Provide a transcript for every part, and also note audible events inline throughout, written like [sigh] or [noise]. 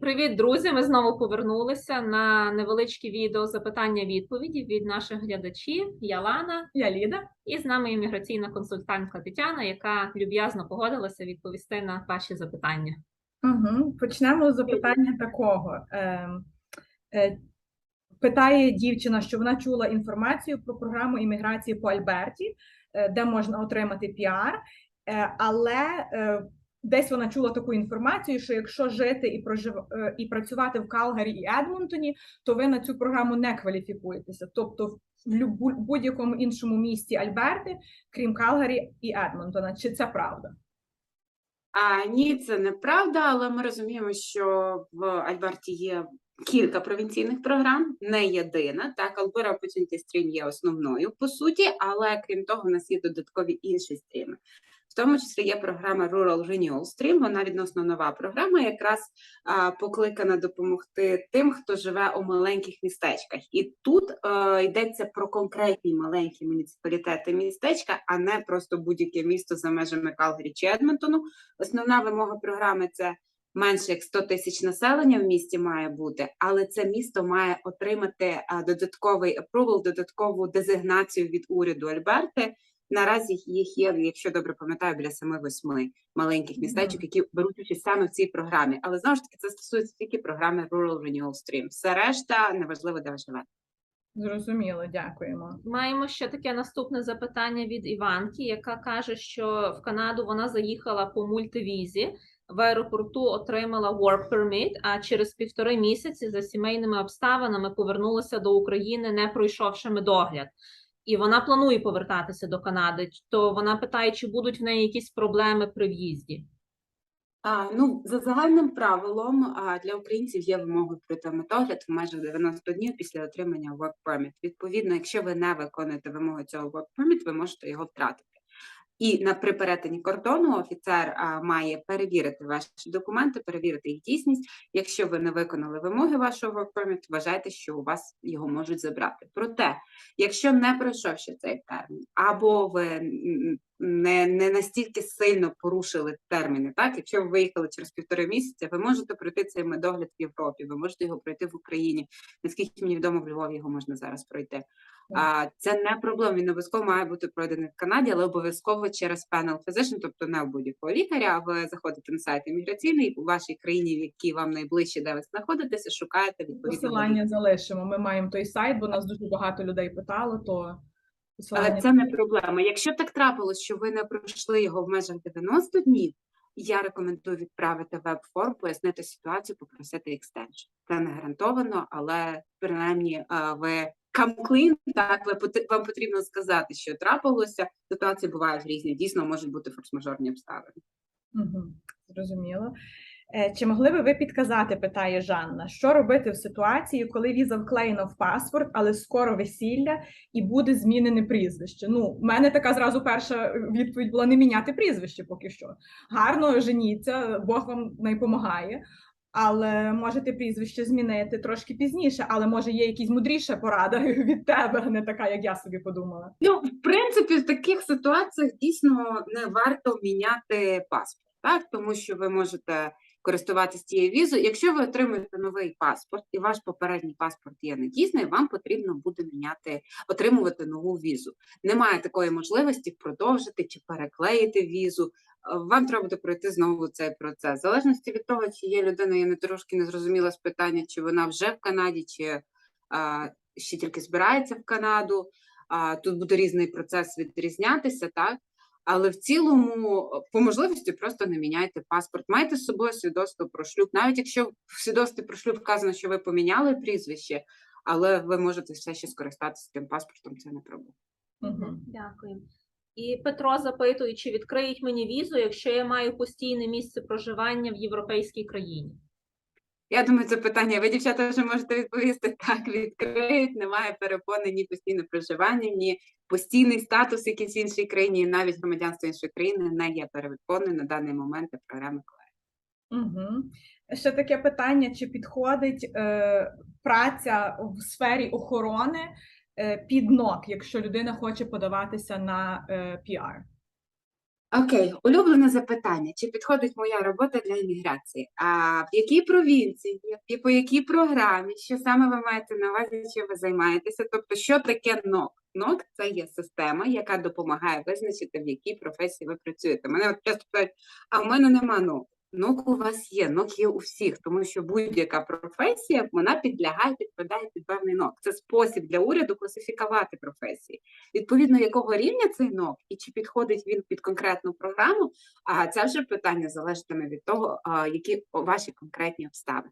Привіт, друзі. Ми знову повернулися на невеличкі відео запитання-відповіді від наших глядачів. Я Лана, Я Ліда. і з нами імміграційна консультантка Тетяна, яка люб'язно погодилася відповісти на ваші запитання. Угу. Почнемо з запитання такого. Е, е, питає дівчина, що вона чула інформацію про програму імміграції по Альберті, е, де можна отримати піар, е, але десь вона чула таку інформацію, що якщо жити і прожив... е, і працювати в Калгарі і Едмонтоні, то ви на цю програму не кваліфікуєтеся. Тобто в будь-якому іншому місті Альберти, крім Калгарі і Едмонтона. Чи це правда? А, ні, це неправда, але ми розуміємо, що в Альберті є кілька провінційних програм, не єдина. Так, Alberta Opportunity Stream є основною по суті, але крім того, в нас є додаткові інші стріми. Тому числі є програма Rural Renewal Stream, Вона відносно нова програма, якраз а, покликана допомогти тим, хто живе у маленьких містечках. І тут е, йдеться про конкретні маленькі муніципалітети містечка, а не просто будь-яке місто за межами Калгарі чи Едмонтону. Основна вимога програми це менше як 100 тисяч населення в місті має бути, але це місто має отримати а, додатковий approval, додаткову дезигнацію від уряду Альберти. Наразі їх є, якщо добре пам'ятаю, біля 7-8 маленьких містечок, які беруть участь саме в цій програмі. Але знову ж таки це стосується тільки програми Rural Renewal Stream. Все решта неважливо, де ви живете. Зрозуміло, дякуємо. Маємо ще таке наступне запитання від Іванки, яка каже, що в Канаду вона заїхала по мультивізі. В аеропорту отримала work permit, а через півтори місяці за сімейними обставинами повернулася до України, не пройшовши медогляд. І вона планує повертатися до Канади. То вона питає, чи будуть в неї якісь проблеми при в'їзді. А, ну, за загальним правилом а, для українців є вимога пройти медогляд в межах 90 днів після отримання work permit. Відповідно, якщо ви не виконуєте вимоги цього work permit, ви можете його втратити. І на при перетині кордону офіцер а, має перевірити ваші документи, перевірити їх дійсність. Якщо ви не виконали вимоги вашого work вважайте, що у вас його можуть забрати. Проте, якщо не пройшовши цей термін, або ви не, не настільки сильно порушили терміни, так якщо ви виїхали через півтори місяця, ви можете пройти цей медогляд в Європі, ви можете його пройти в Україні. Наскільки мені відомо, в Львові його можна зараз пройти. А, це не проблема. Він обов'язково має бути пройдений в Канаді, але обов'язково через panel physician, тобто не у будь-якого лікаря. А ви заходите на сайт імміграційний у вашій країні, в якій вам найближче, де ви знаходитеся, шукаєте відповідно. Посилання залишимо. Ми маємо той сайт, бо нас дуже багато людей питало, то Але це не проблема. Якщо так трапилось, що ви не пройшли його в межах 90 днів, я рекомендую відправити веб-форм, пояснити ситуацію, попросити екстеншн. Це не гарантовано, але принаймні ви come clean, так ви вам потрібно сказати, що трапилося. Ситуації бувають різні. Дійсно можуть бути форс-мажорні обставини. Угу. Зрозуміло. Е, Чи могли би ви підказати, питає Жанна, що робити в ситуації, коли віза вклеєна в паспорт, але скоро весілля і буде змінене прізвище? Ну, в мене така зразу перша відповідь була не міняти прізвище поки що. Гарно женіться, Бог вам найпомагає. Але можете прізвище змінити трошки пізніше, але може є якась мудріша порада [laughs] від тебе, не така, як я собі подумала. Ну, в принципі, в таких ситуаціях дійсно не варто міняти паспорт, так тому що ви можете користуватися цією візою. Якщо ви отримуєте новий паспорт і ваш попередній паспорт є недійсний, вам потрібно буде міняти, отримувати нову візу. Немає такої можливості продовжити чи переклеїти візу. Е, Вам треба буде пройти знову цей процес. В залежності від того, чи є людина, я не трошки не зрозуміла з питання, чи вона вже в Канаді, чи а, ще тільки збирається в Канаду. А, тут буде різний процес відрізнятися, так? Але в цілому, е, по можливості, просто не міняйте паспорт. Майте з собою свідоцтво про шлюб. Навіть якщо в свідоцтві про шлюб вказано, що ви поміняли прізвище, але ви можете все ще скористатися тим паспортом, це не проблема. Угу. Дякую. І Петро запитує, чи відкриють мені візу, якщо я маю постійне місце проживання в європейській країні. Я думаю, це питання. Ви, дівчата, вже можете відповісти [laughs] так, відкриють, немає перепони ні постійне проживання, ні постійний статус в іншій країні, і навіть громадянство іншої країни не є перепоною на даний момент для програми КЛЕ. Угу. Ще таке питання: чи підходить е, праця в сфері охорони е, під НОК, якщо людина хоче подаватися на е, піар? Окей, улюблене запитання. Чи підходить моя робота для імміграції? А в якій провінції, і по якій програмі, що саме ви маєте на увазі, чим ви займаєтеся? Тобто, що таке НОК? НОК це є система, яка допомагає визначити, в якій професії ви працюєте. Мене часто питають, а в мене нема НОК. НОК у вас є, НОК є у всіх, тому що будь-яка професія вона підлягає, підпадає під певний НОК. Це спосіб для уряду класифікувати професії відповідно якого рівня цей НОК і чи підходить він під конкретну програму, а це вже питання залежатиме від того, які ваші конкретні обставини.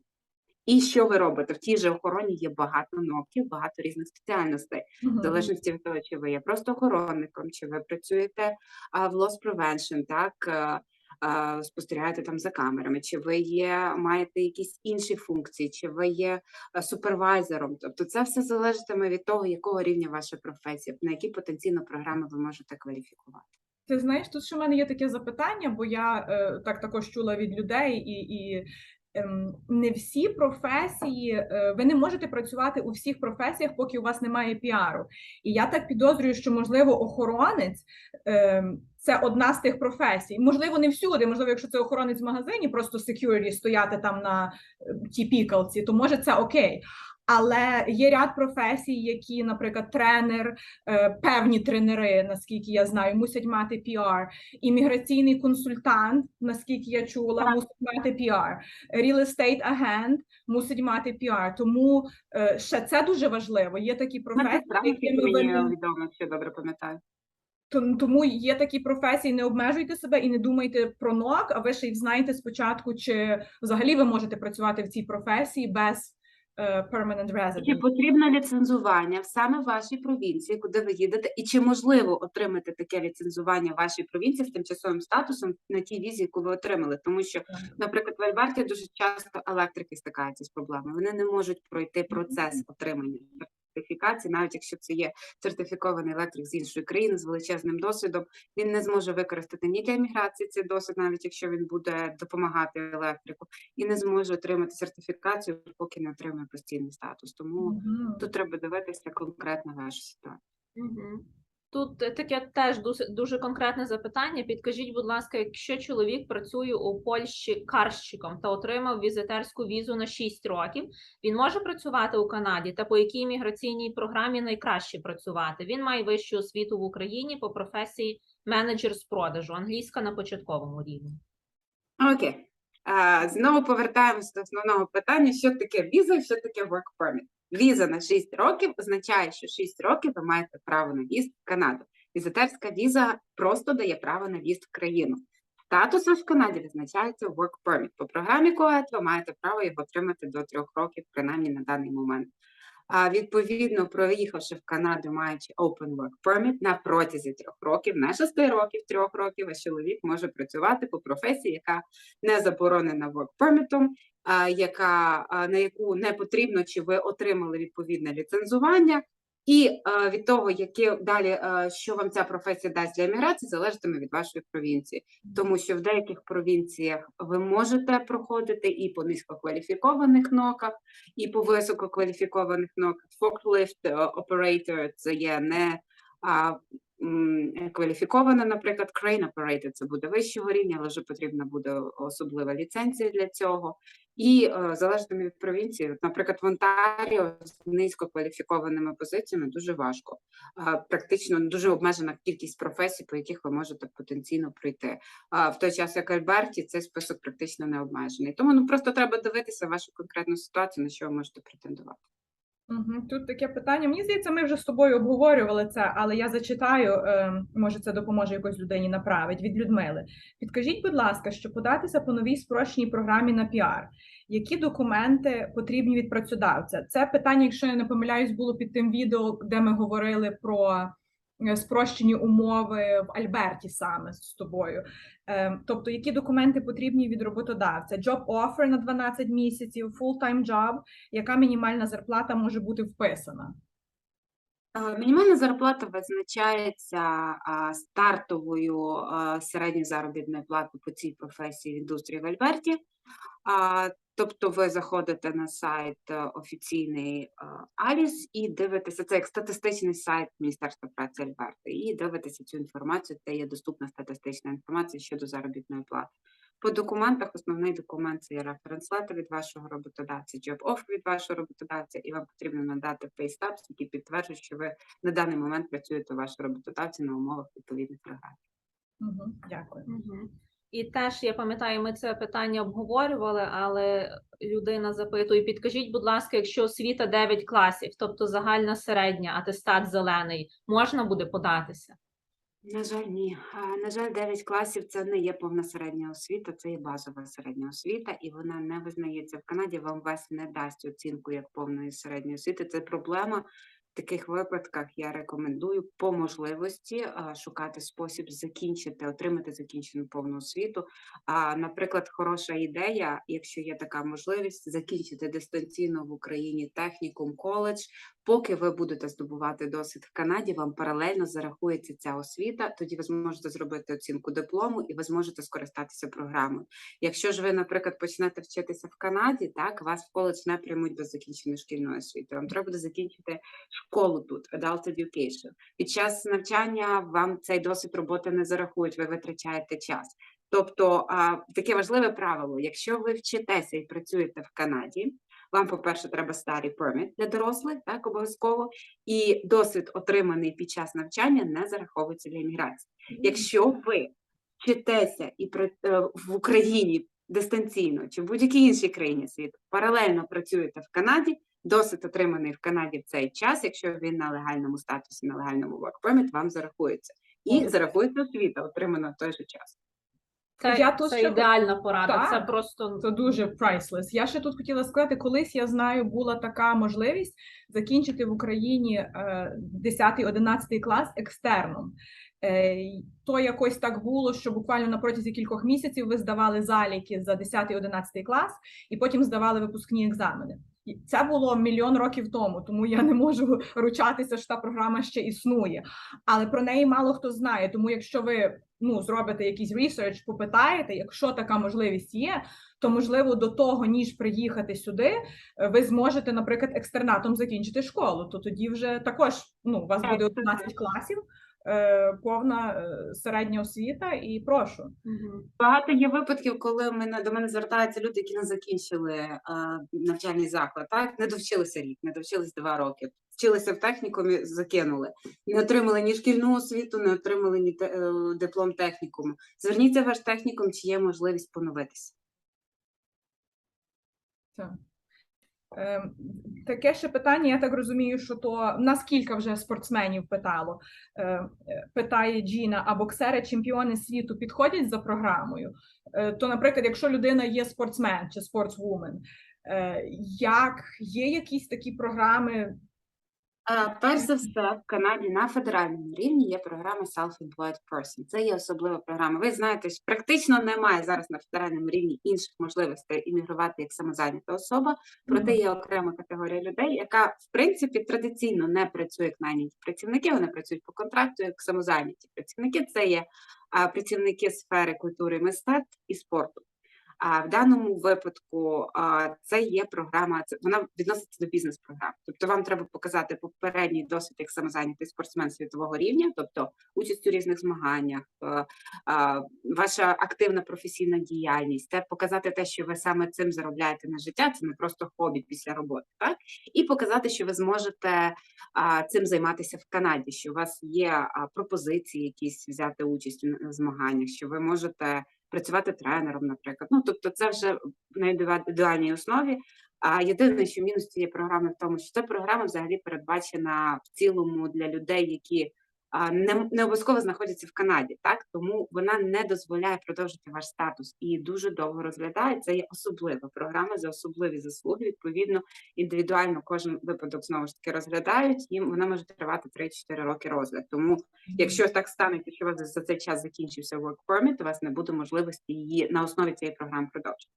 І що ви робите? В тій же охороні є багато ноків, багато різних спеціальностей, в залежності від того, чи ви є просто охоронником, чи ви працюєте в loss prevention, так, е, спостерігаєте там за камерами, чи ви є, маєте якісь інші функції, чи ви є е, супервайзером. Тобто це все залежатиме від того, якого рівня ваша професія, на які потенційно програми ви можете кваліфікувати. Ти знаєш, тут ще в мене є таке запитання, бо я е, так також чула від людей, і, і ем, не всі професії, е, ви не можете працювати у всіх професіях, поки у вас немає піару. І я так підозрюю, що можливо охоронець ем, це одна з тих професій. Можливо, не всюди. Можливо, якщо це охоронець в магазині, просто security стояти там на е, тій пікалці, то може це окей. Але є ряд професій, які, наприклад, тренер, е, певні тренери, наскільки я знаю, мусять мати піар. Імміграційний консультант, наскільки я чула, мусить мати піар. Real estate агент мусить мати піар. Тому е, ще це дуже важливо. Є такі професії, ви мені відомо, якщо добре пам'ятаю. Том- Тому є такі професії, не обмежуйте себе і не думайте про НОК, а ви ще й знаєте спочатку, чи взагалі ви можете працювати в цій професії без е, permanent Чи residence. потрібно ліцензування саме в вашій провінції, куди ви їдете, і чи можливо отримати таке ліцензування в вашій провінції з тимчасовим статусом на тій візі, яку ви отримали? Тому що, наприклад, в Альберті дуже часто електрики стикаються з проблемами. Вони не можуть пройти процес отримання сертифікації, навіть якщо це є сертифікований електрик з іншої країни з величезним досвідом, він не зможе використати ні для міграції цей досвід, навіть якщо він буде допомагати електрику, і не зможе отримати сертифікацію, поки не отримає постійний статус. Тому Мгм. Тут треба дивитися конкретно вашу ситуацію. Мгм. Тут е, таке теж дуже, дуже конкретне запитання. Підкажіть, будь ласка, якщо чоловік працює у Польщі карщиком та отримав візитерську візу на 6 років, він може працювати у Канаді та по якій міграційній програмі найкраще працювати? Він має вищу освіту в Україні по професії менеджер з продажу, англійська на початковому рівні. Окей. А, знову повертаємося до основного питання: що таке віза що таке work permit. Віза на 6 років означає, що 6 років ви маєте право на в'їзд в Канаду. Візитерська віза просто дає право на в'їзд в країну. Статус в Канаді визначається work permit. По програмі COET ви маєте право його отримати до 3 років, принаймні на даний момент. А відповідно, проїхавши в Канаду, маючи open work permit на протязі трьох років, не шести років, трьох років, а чоловік може працювати по професії, яка не заборонена work permit, яка на яку не потрібно, чи ви отримали відповідне ліцензування. І е, від того, яке далі, е, що вам ця професія дасть для еміграції, залежатиме від вашої провінції, тому що в деяких провінціях ви можете проходити і по низькокваліфікованих ноках, і по висококваліфікованих ноках. Forklift е, operator – це є не кваліфікована, наприклад, crane operator – це буде вищого рівня, але вже потрібна буде особлива ліцензія для цього. І е, залежатиме від провінції, наприклад, в Онтаріо з низькокваліфікованими позиціями дуже важко. Практично дуже обмежена кількість професій, по яких ви можете потенційно пройти. В той час, як Альберті, цей список практично не обмежений. Тому ну просто треба дивитися вашу конкретну ситуацію, на що ви можете претендувати. Тут таке питання. Мені здається, ми вже з тобою обговорювали це, але я зачитаю, е, може, це допоможе якось людині направить від Людмили. Підкажіть, будь ласка, що податися по новій спрощеній програмі на піар. Які документи потрібні від працедавця? Це питання, якщо я не помиляюсь, було під тим відео, де ми говорили про спрощені умови в Альберті саме з тобою. Е, Тобто, які документи потрібні від роботодавця? Job offer на 12 місяців, full-time job, яка мінімальна зарплата може бути вписана? Е, Мінімальна зарплата визначається стартовою середньою заробітною платою по цій професії в індустрії в Альберті. Тобто ви заходите на сайт е, офіційний е, Аліс і дивитеся, це як статистичний сайт Міністерства праці Альберти, і дивитеся цю інформацію, де є доступна статистична інформація щодо заробітної плати. По документах основний документ це є референс-летер від вашого роботодавця, job offer від вашого роботодавця, і вам потрібно надати stubs, які підтверджують, що ви на даний момент працюєте у вашого роботодавця на умовах відповідних програм. Угу, дякую. Мгм. І теж я пам'ятаю, ми це питання обговорювали, але людина запитує: підкажіть, будь ласка, якщо освіта 9 класів, тобто загальна середня, атестат зелений, можна буде податися? На жаль, ні. На жаль, 9 класів це не є повна середня освіта, це є базова середня освіта, і вона не визнається в Канаді. Вам ВЕС не дасть оцінку як повної середньої освіти. Це проблема. Таких випадках я рекомендую по можливості шукати спосіб закінчити, отримати закінчену повну освіту. А, наприклад, хороша ідея, якщо є така можливість, закінчити дистанційно в Україні технікум, коледж, поки ви будете здобувати досвід в Канаді, вам паралельно зарахується ця освіта. Тоді ви зможете зробити оцінку диплому і ви зможете скористатися програмою. Якщо ж ви, наприклад, почнете вчитися в Канаді, так вас в коледж не приймуть без закінченої шкільної освіти. Вам треба буде закінчити тут, adult education. Під час навчання вам цей досвід роботи не зарахують, ви витрачаєте час. Тобто таке важливе правило: якщо ви вчитеся і працюєте в Канаді, вам, по-перше, треба старий перміт для дорослих, так обов'язково, і досвід, отриманий під час навчання, не зараховується для імміграції. Якщо ви вчитеся і при- е, в Україні дистанційно чи в будь-якій іншій країні світу паралельно працюєте в Канаді, досвід отриманий в Канаді в цей час, якщо він на легальному статусі, на легальному work permit, вам зарахується. І зарахується освіта, отримана в той же час. Це, Я тут це ще- ідеальна порада. Так. Це просто Це дуже priceless. Я ще тут хотіла сказати, колись я знаю, була така можливість закінчити в Україні е, 10-11 клас екстерном. Е, То якось так було, що буквально на протязі кількох місяців ви здавали заліки за 10-11 клас і потім здавали випускні екзамени. Це було мільйон років тому, тому я не можу ручатися, що та програма ще існує. Але про неї мало хто знає. Тому, якщо ви ну зробите якийсь ресерч, попитаєте, якщо така можливість є, то можливо до того, ніж приїхати сюди, е, ви зможете, наприклад, екстернатом закінчити школу. То тоді вже також ну у вас буде це 11 класів, повна е, середня освіта, і прошу. Багато є випадків, коли мене до мене звертаються люди, які не закінчили е, навчальний заклад, так не довчилися рік, не довчились два роки. Вчилися в технікумі, закинули, не отримали ні шкільну освіту, не отримали ні те- е, диплом технікуму. Зверніться в ваш технікум, чи є можливість поновитися. Так. Ем, Таке ще питання, я так розумію, що то наскільки вже спортсменів питало. Е, е, Питає Джіна, а боксери, чемпіони світу підходять за програмою? Е, То, наприклад, якщо людина є спортсмен чи спортсвумен, е, як є якісь такі програми? Перш за все, в Канаді на федеральному рівні є програма Self-Employed Person. Це є особлива програма. Ви знаєте, що практично немає зараз на федеральному рівні інших можливостей іммігрувати як самозайнята особа. Проте є окрема категорія людей, яка в принципі традиційно не працює як найняті працівники. Вони працюють по контракту як самозайняті працівники. Це є працівники сфери культури, мистецтв і спорту. А в даному випадку це є програма, це вона відноситься до бізнес-програм. Тобто вам треба показати попередній досвід як самозайнятий спортсмен світового рівня, тобто участь у різних змаганнях, е, ваша активна професійна діяльність, те показати те, що ви саме цим заробляєте на життя, це не просто хобі після роботи, так і показати, що ви зможете цим займатися в Канаді, що у вас є пропозиції, якісь взяти участь у змаганнях, що ви можете працювати тренером, наприклад. Ну тобто, це вже на індивідуальній основі. А єдине, що мінус цієї програми в тому, що ця програма взагалі передбачена в цілому для людей, які не, не обов'язково знаходяться в Канаді, так тому вона не дозволяє продовжити ваш статус і дуже довго розглядає. Це є особлива програма за особливі заслуги. Відповідно, індивідуально кожен випадок знову ж таки розглядають, і вона може тривати 3-4 роки розгляд. Тому Якщо так станеться, що у вас за цей час закінчився work permit, у вас не буде можливості її на основі цієї програми продовжити.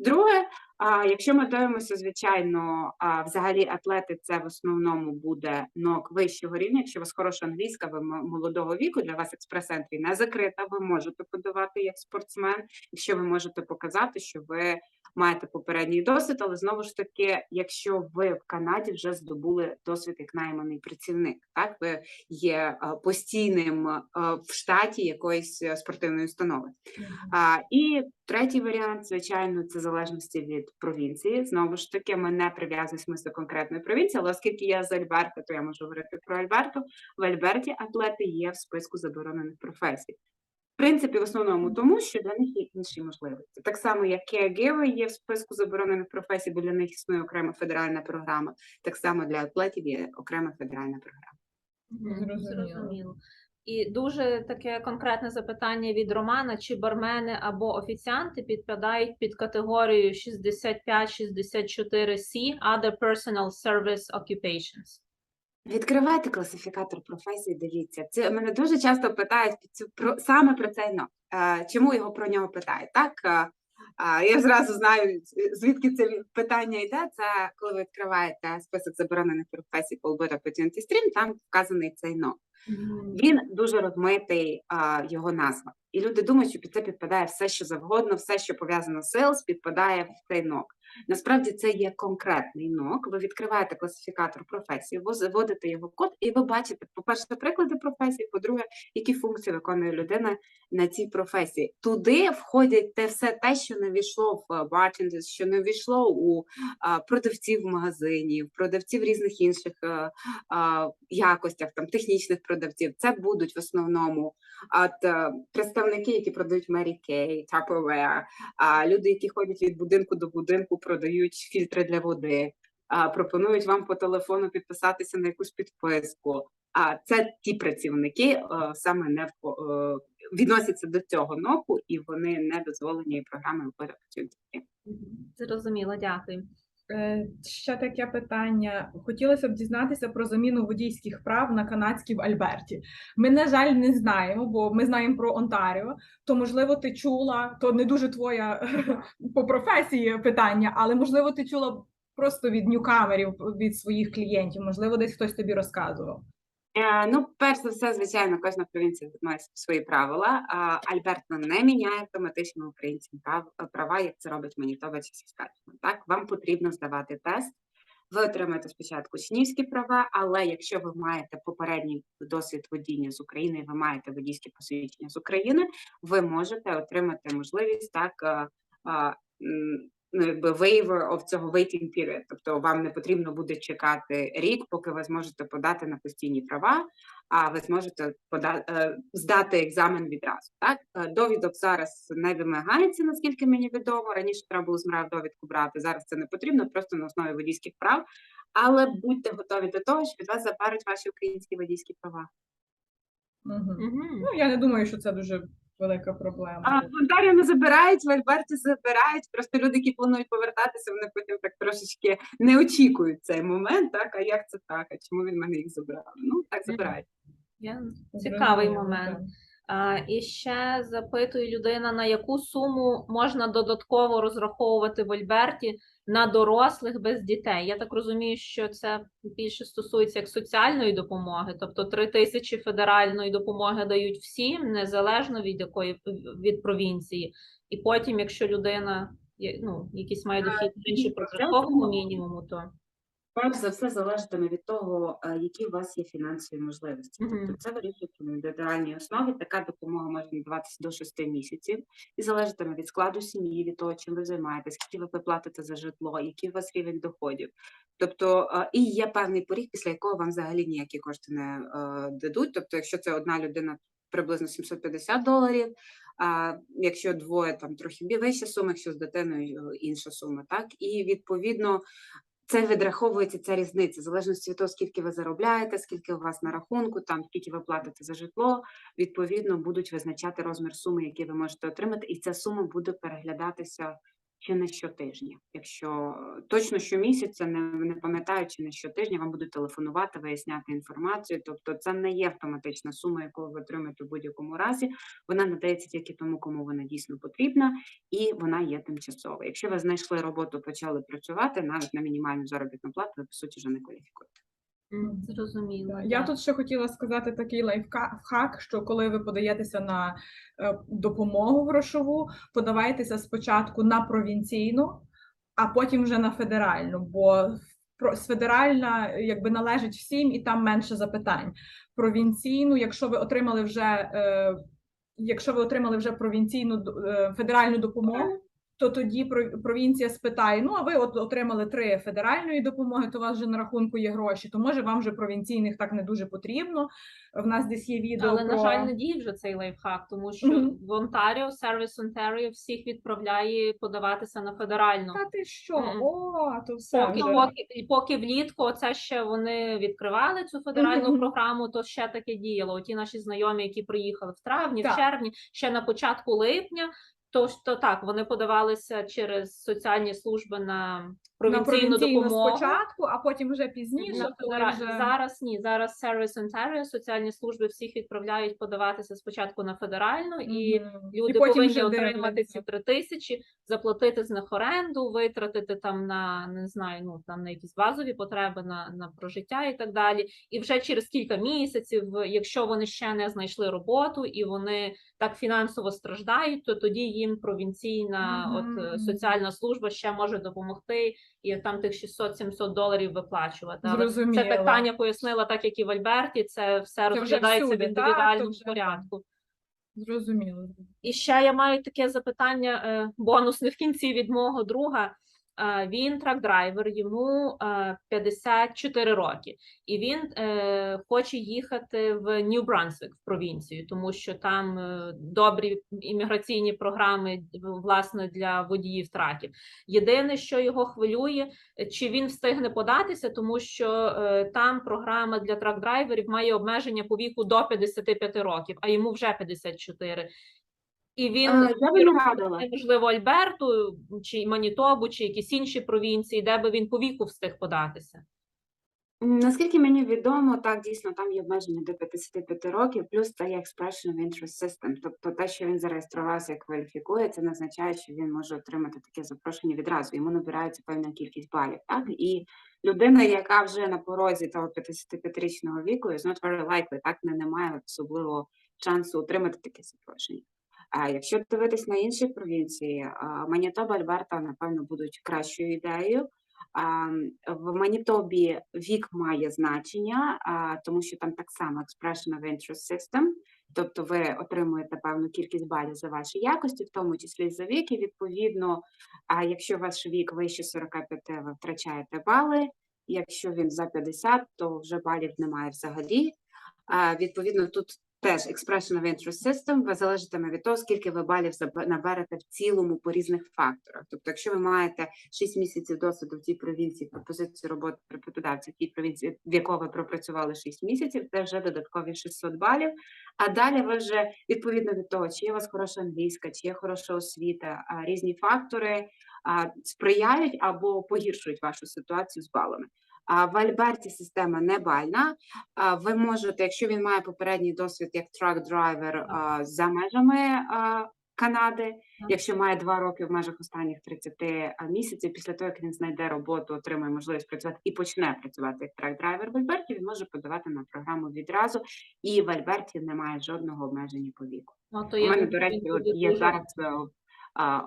Друге, а, якщо ми дивимося, звичайно, а, взагалі атлети це в основному буде нок вищого рівня. Якщо у вас хороша англійська, ви молодого віку, для вас експрес-ентрі не закрита, ви можете подавати як спортсмен, якщо ви можете показати, що ви маєте попередній досвід, але знову ж таки, якщо ви в Канаді вже здобули досвід як найманий працівник, так ви є постійним в штаті якоїсь е, спортивної установи. А, і третій варіант, звичайно, це залежності від провінції. Знову ж таки, ми не прив'язуємося до конкретної провінції, але оскільки я з Альберта, то я можу говорити про Альберту. В Альберті атлети є в списку заборонених професій. В принципі, в основному тому, що для них є інші можливості. Так само, як caregiver є в списку заборонених професій, бо для них існує окрема федеральна програма. Так само для атлетів є окрема федеральна програма. Зрозуміло. І дуже таке конкретне запитання від Романа: чи бармени або офіціанти підпадають під категорію 65-64C Other Personal Service Occupations? Відкривайте класифікатор професій, дивіться. Це мене дуже часто питають під цю про саме про цей но. Е, чому його про нього питають? Так е, е, я зразу знаю звідки це питання йде. Це коли ви відкриваєте список заборонених професій по Alberta Opportunity Stream, там вказаний цей но. Він дуже розмитий а, його назва. І люди думають, що під це підпадає все, що завгодно, все, що пов'язано з селс, підпадає в цей нок. Насправді це є конкретний нок. Ви відкриваєте класифікатор професії, ви заводите його код, і ви бачите, по-перше, приклади професії, по-друге, які функції виконує людина на цій професії. Туди входять те все те, що не війшло в bartenders, що не війшло у продавців в магазині, в продавців різних інших а, якостях, там технічних продавців. Це будуть в основному от, е, представники, які продають Mary Kay, Tupperware, люди, які ходять від будинку до будинку, продають фільтри для води, а, пропонують вам по телефону підписатися на якусь підписку. А це ті працівники е, саме не в- е, відносяться до цього ноку, і вони не дозволені перепочинки. Мгм. Зрозуміло, дякую. Е, Ще таке питання. Хотілося б дізнатися про заміну водійських прав на канадські в Альберті. Ми, на жаль, не знаємо, бо ми знаємо про Онтаріо. То, можливо, ти чула, то не дуже твоя [laughs] по професії питання, але можливо, ти чула просто від ньюкамерів, від своїх клієнтів. Можливо, десь хтось тобі розказував. Е, Ну, перш за все, звичайно, кожна провінція має свої правила. Альберта не міняє автоматично українцям прав, права, як це робить Манітоба чи Saskatchewan. Так, вам потрібно здавати тест. Ви отримаєте спочатку учнівські права, але якщо ви маєте попередній досвід водіння з України, ви маєте водійське посвідчення з України, ви можете отримати можливість так. Ну, якби waiver of цього waiting period, тобто вам не потрібно буде чекати рік, поки ви зможете подати на постійні права, а ви зможете пода- е, здати екзамен відразу. Так Е, довідок зараз не вимагається, наскільки мені відомо. Раніше треба було змрав довідку брати. Зараз це не потрібно, просто на основі водійських прав. Але будьте готові до того, що від вас заберуть ваші українські водійські права. Угу. Мгм. Ну, я не думаю, що це дуже велика проблема. А Онтаріо не забирають, в Альберті забирають. Просто люди, які планують повертатися, вони потім так трошечки не очікують цей момент. Так, а як це так? А чому він мене їх забрав? Ну так забирають. Я- Цікавий момент. А, і ще запитує людина, на яку суму можна додатково розраховувати в Альберті на дорослих без дітей. Я так розумію, що це більше стосується як соціальної допомоги, тобто 3 тисячі федеральної допомоги дають всім, незалежно від якої від провінції. І потім, якщо людина ну, якийсь має дохід дивіться, прожиткового мінімуму, то Перш за все залежатиме від того, е, які у вас є фінансові можливості. Мгм. Тобто це вирішується на індивідуальній основі. Така допомога може надаватися до 6 місяців і залежатиме від складу сім'ї, від того, чим ви займаєтесь, скільки ви платите за житло, який у вас рівень доходів. Тобто е, і є певний поріг, після якого вам взагалі ніякі кошти не е, дадуть. Тобто, якщо це одна людина, приблизно 750 доларів. А якщо двоє там трохи вища сума, якщо з дитиною інша сума, так і відповідно це відраховується ця різниця, в залежності від того, скільки ви заробляєте, скільки у вас на рахунку, там скільки ви платите за житло. Відповідно, будуть визначати розмір суми, які ви можете отримати, і ця сума буде переглядатися чи не щотижня. Якщо е, точно щомісяця, не, не пам'ятаю, чи не щотижня, вам будуть телефонувати, виясняти інформацію. Тобто це не є автоматична сума, яку ви отримаєте в будь-якому разі. Вона надається тільки тому, кому вона дійсно потрібна, і вона є тимчасова. Якщо ви знайшли роботу, почали працювати, навіть на мінімальну заробітну плату, ви по суті вже не кваліфікуєте. Зрозуміло. Я да. тут ще хотіла сказати такий лайфхак, що коли ви подаєтеся на е, допомогу грошову, подавайтеся спочатку на провінційну, а потім вже на федеральну, бо з федеральна якби належить всім і там менше запитань. Провінційну, якщо ви отримали вже е, якщо ви отримали вже провінційну е, федеральну допомогу, то тоді про- провінція спитає: ну а ви от отримали три федеральної допомоги, то у вас вже на рахунку є гроші, то може вам вже провінційних так не дуже потрібно. В нас десь є відео Але, про на жаль, не діє вже цей лайфхак, тому що Мгм. в Онтаріо, сервіс Онтаріо всіх відправляє подаватися на федеральну. Та ти що? Мгм. О, то все Поки, вже. поки, поки влітку це ще вони відкривали цю федеральну Мгм. програму, то ще таке діяло. Оті наші знайомі, які приїхали в травні, Так. в червні, ще на початку липня. То, ж- то так, вони подавалися через соціальні служби на провінційну допомогу. спочатку, а потім вже пізніше, На коли вже Зараз ні, зараз Service Ontario, соціальні служби всіх відправляють подаватися спочатку на федеральну, і люди І повинні отримати ці три тисячі, заплатити з них оренду, витратити там на не знаю, ну там на якісь базові потреби, на, на прожиття і так далі. І вже через кілька місяців, якщо вони ще не знайшли роботу і вони так фінансово страждають, то тоді їм провінційна от е, Мгм. соціальна служба ще може допомогти і там тих 600-700 доларів виплачувати. Але Зрозуміло. це так Таня пояснила, так як і в Альберті, це все вже розглядається в всюди, то індивідуальному вже порядку. зрозуміло. І ще я маю таке запитання е, бонусне в кінці від мого друга. Він трак-драйвер, йому е, 54 роки, і він е, хоче їхати в Нью-Брансвік, в провінцію, тому що там е, добрі імміграційні програми власне для водіїв траків. Єдине, що його хвилює, чи він встигне податися, тому що е, там програма для трак-драйверів має обмеження по віку до 55 років, а йому вже 54. І він Е, Я би не радила. можливо Альберту чи Манітобу, чи якісь інші провінції, де би він по віку встиг податися. Наскільки мені відомо, так дійсно там є обмеження до 55 років, плюс це є expression of interest system. Тобто те, що він зареєструвався і кваліфікує, це не означає, що він може отримати таке запрошення відразу. Йому набирається певна кількість балів. Так і людина, яка вже на порозі того 55-річного віку, is not very likely, так не, не має особливо шансу отримати таке запрошення. А якщо дивитись на інші провінції, а, Манітоба, Альберта, напевно, будуть кращою ідеєю. В Манітобі вік має значення, тому що там так само expression of interest system, тобто ви отримуєте певну кількість балів за ваші якості, в тому числі за вік, і відповідно, якщо ваш вік вище 45, ви втрачаєте бали. Якщо він за 50, то вже балів немає взагалі. Відповідно, тут теж expression of interest system залежатиме від того, скільки ви балів наберете в цілому по різних факторах. Тобто, якщо ви маєте 6 місяців досвіду в цій провінції пропозиції роботи роботодавця в тій провінції, в якого ви пропрацювали 6 місяців, це вже додаткові 600 балів. А далі ви вже відповідно від того, чи є у вас хороша англійська, чи є хороша освіта, різні фактори сприяють або погіршують вашу ситуацію з балами. В Альберті система не бальна. Ви можете, якщо він має попередній досвід як трак-драйвер за межами Канади, якщо має два роки в межах останніх 30 місяців, після того як він знайде роботу, отримає можливість працювати і почне працювати як трак-драйвер в Альберті, він може подавати на програму відразу. І в Альберті немає жодного обмеження по віку. Ну, то У мене, до речі, от є зараз е,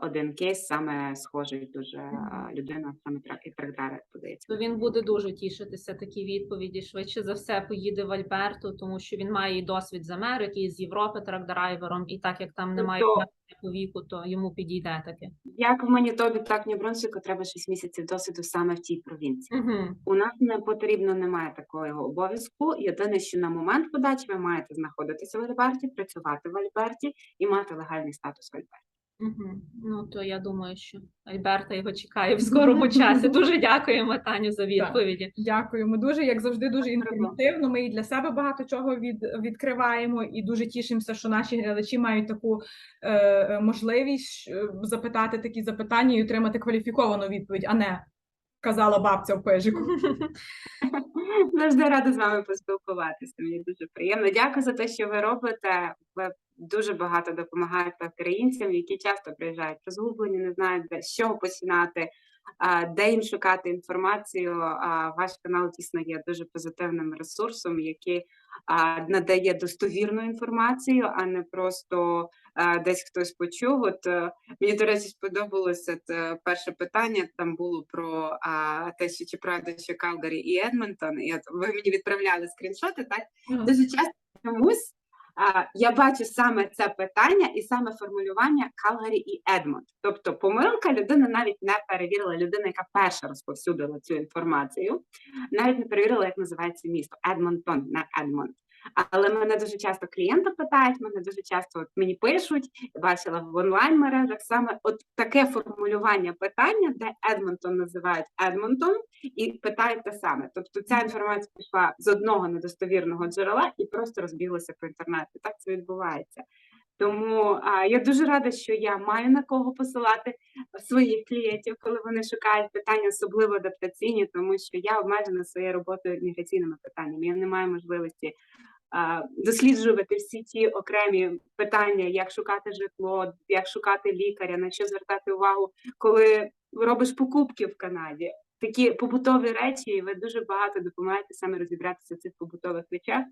один кейс, саме схожий дуже людина, саме і трак-драйвер подається. то він буде дуже тішитися такі відповіді. Швидше за все поїде в Альберту, тому що він має і досвід з Америки, і з Європи трак-драйвером, і так як там немає Тобто- обмеження по віку, то йому підійде таке. Як в Манітобі, так і в Нью-Брунсвіку треба 6 місяців досвіду саме в тій провінції. Угу. У нас не потрібно, немає такого обов'язку. Єдине, що на момент подачі ви маєте знаходитися в Альберті, працювати в Альберті і мати легальний статус в Альберті. Угу. Ну, то я думаю, що Альберта його чекає в скорому часі. Дуже дякуємо, Таню, за відповіді. Дякуємо дуже, як завжди, дуже інформативно. Ми і для себе багато чого від, відкриваємо, і дуже тішимося, що наші глядачі мають таку е, можливість е, запитати такі запитання і отримати кваліфіковану відповідь, а не казала бабця в пижику. [laughs] [laughs] Завжди рада з вами поспілкуватися. Мені дуже приємно. Дякую за те, що ви робите. Ви дуже багато допомагаєте українцям, які часто приїжджають розгублені, не знають з чого починати, де їм шукати інформацію. Ваш канал дійсно є дуже позитивним ресурсом, який надає достовірну інформацію, а не просто а, десь хтось почув. От е, мені, до речі, сподобалося те перше питання. Там було про а, те, що чи правда, що Калгарі і Едмонтон. І от ви мені відправляли скріншоти, так? Дуже часто чомусь я бачу саме це питання і саме формулювання Калгарі і Едмонт. Тобто помилка людина навіть не перевірила, людина, яка перша розповсюдила цю інформацію, навіть не перевірила, як називається місто Едмонтон, не Едмонт. Але мене дуже часто клієнти питають, мене дуже часто от мені пишуть, бачила в онлайн мережах саме от таке формулювання питання, де Едмонтон називають Едмонтон, і питають те саме. Тобто ця інформація пішла з одного недостовірного джерела і просто розбіглася по інтернету. Так це відбувається. Тому а, я дуже рада, що я маю на кого посилати своїх клієнтів, коли вони шукають питання, особливо адаптаційні, тому що я обмежена своєю роботою міграційними питаннями. Я не маю можливості досліджувати всі ті окремі питання, як шукати житло, як шукати лікаря, на що звертати увагу, коли робиш покупки в Канаді. Такі побутові речі, і ви дуже багато допомагаєте саме розібратися в цих побутових речах.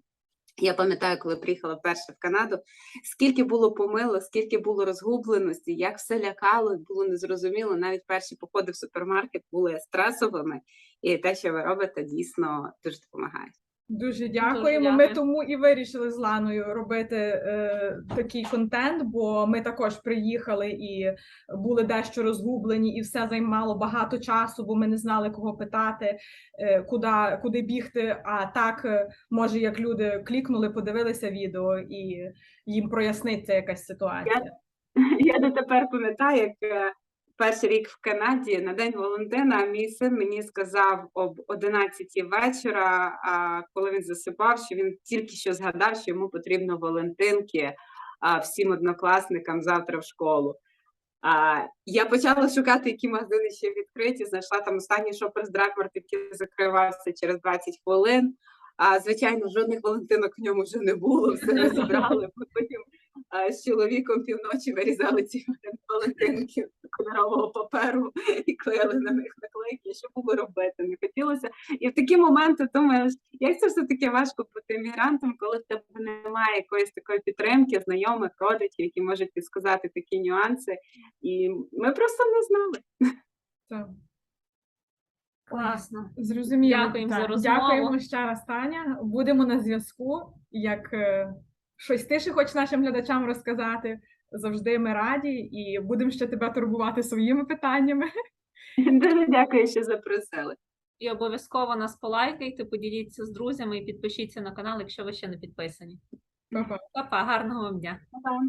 Я пам'ятаю, коли приїхала вперше в Канаду, скільки було помилок, скільки було розгубленості, як все лякало, було незрозуміло. Навіть перші походи в супермаркет були стресовими, і те, що ви робите, дійсно дуже допомагає. Дуже дякуємо. Ми дякую. тому і вирішили з Ланою робити е, такий контент, бо ми також приїхали і були дещо розгублені, і все займало багато часу, бо ми не знали, кого питати, е, куди, куди бігти. А так, е, може, як люди клікнули, подивилися відео, і їм проясниться якась ситуація. Я дотепер пам'ятаю, як е, перший рік в Канаді на День Валентина мій син мені сказав об 11 вечора, коли він засипав, що він тільки що згадав, що йому потрібно Валентинки всім однокласникам завтра в школу. А, я почала шукати, які магазини ще відкриті. Знайшла там останній шопер з Дракмарт, який закривався через 20 хвилин. А звичайно, жодних Валентинок в ньому вже не було, все [laughs] розібрали. Потім з чоловіком півночі вирізали ці Валентинки кольорового паперу [laughs] і клеїли на них наклейки. Що було робити? Не хотілося. І в такі моменти думаєш, як це все таки важко бути мігрантом, коли в тебе немає якоїсь такої підтримки, знайомих, родичів, які можуть підсказати такі нюанси. І ми просто не знали. Так. Класно. Зрозуміло. Дякуємо за Так, розмову. Дякуємо ще раз, Таня. Будемо на зв'язку. Як е, щось ти ще хочеш нашим глядачам розказати. Завжди ми раді і будемо ще тебе турбувати своїми питаннями. Дуже дякую, що запросили. І обов'язково нас полайкайте, поділіться з друзями і підпишіться на канал, якщо ви ще не підписані. Па-па, Па-па, гарного вам дня. Па-па.